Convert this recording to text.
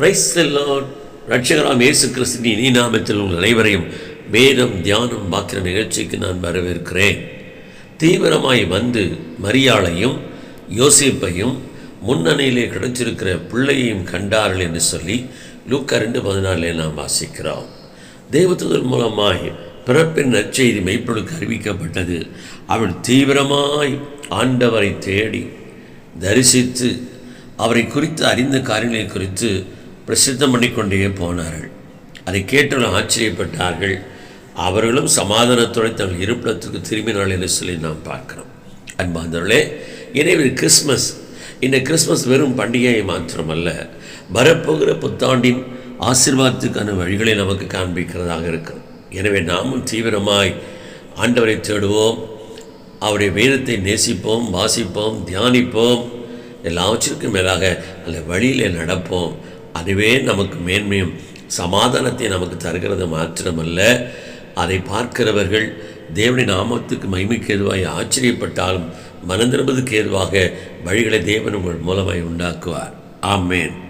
Price செல்லோன் ரட்சகராம் இயேசு கிறிஸ்தின் இனி நாமத்தில் உங்கள் அனைவரையும் வேதம் தியானம் பார்க்கிற நிகழ்ச்சிக்கு நான் வரவேற்கிறேன். தீவிரமாய் வந்து மரியாளையும் யோசிப்பையும் முன்னணியிலே கிடைச்சிருக்கிற பிள்ளையையும் கண்டார்கள் என்று சொல்லி லூக்கா ரெண்டு பதினாலே நாம் வாசிக்கிறோம். தேவதூதர் மூலமாய் பிறப்பின் நற்செய்தி மெய்ப்பொழுக்கு அறிவிக்கப்பட்டது. அவள் தீவிரமாய் ஆண்டவரை தேடி தரிசித்து அவரை குறித்து அறிந்த காரியங்களை குறித்து பிரசித்தம் பண்ணிக்கொண்டே போனார்கள். அதை கேட்டவர்கள் ஆச்சரியப்பட்டார்கள். அவர்களும் சமாதானத்துடன் தங்கள் இருப்பிடத்துக்கு திரும்பினாள் என்று சொல்லி நாம் பார்க்கிறோம். அன்பாந்தவர்களே எனவே கிறிஸ்மஸ் இந்த கிறிஸ்மஸ் வெறும் பண்டிகையை மாத்திரமல்ல வரப்போகிற புத்தாண்டின் ஆசிர்வாதத்துக்கான வழிகளை நமக்கு காண்பிக்கிறதாக இருக்கிறது. எனவே நாமும் தீவிரமாய் ஆண்டவரை தேடுவோம் அவருடைய வேதத்தை நேசிப்போம் வாசிப்போம் தியானிப்போம் எல்லாவற்றிற்கும் மேலாக அந்த வழியில் நடப்போம். அதுவே நமக்கு மேன்மையும். சமாதானத்தை நமக்கு தருகிறது மாத்திரமல்ல அதை பார்க்கிறவர்கள் தேவனின் நாமத்துக்கு மகிமைக்கு ஏதுவாய் ஆச்சரியப்பட்டாலும் மனந்திரும்பதுக்கு ஏதுவாக வழிகளை தேவன் உங்கள் மூலமாய் உண்டாக்குவார். ஆமேன்.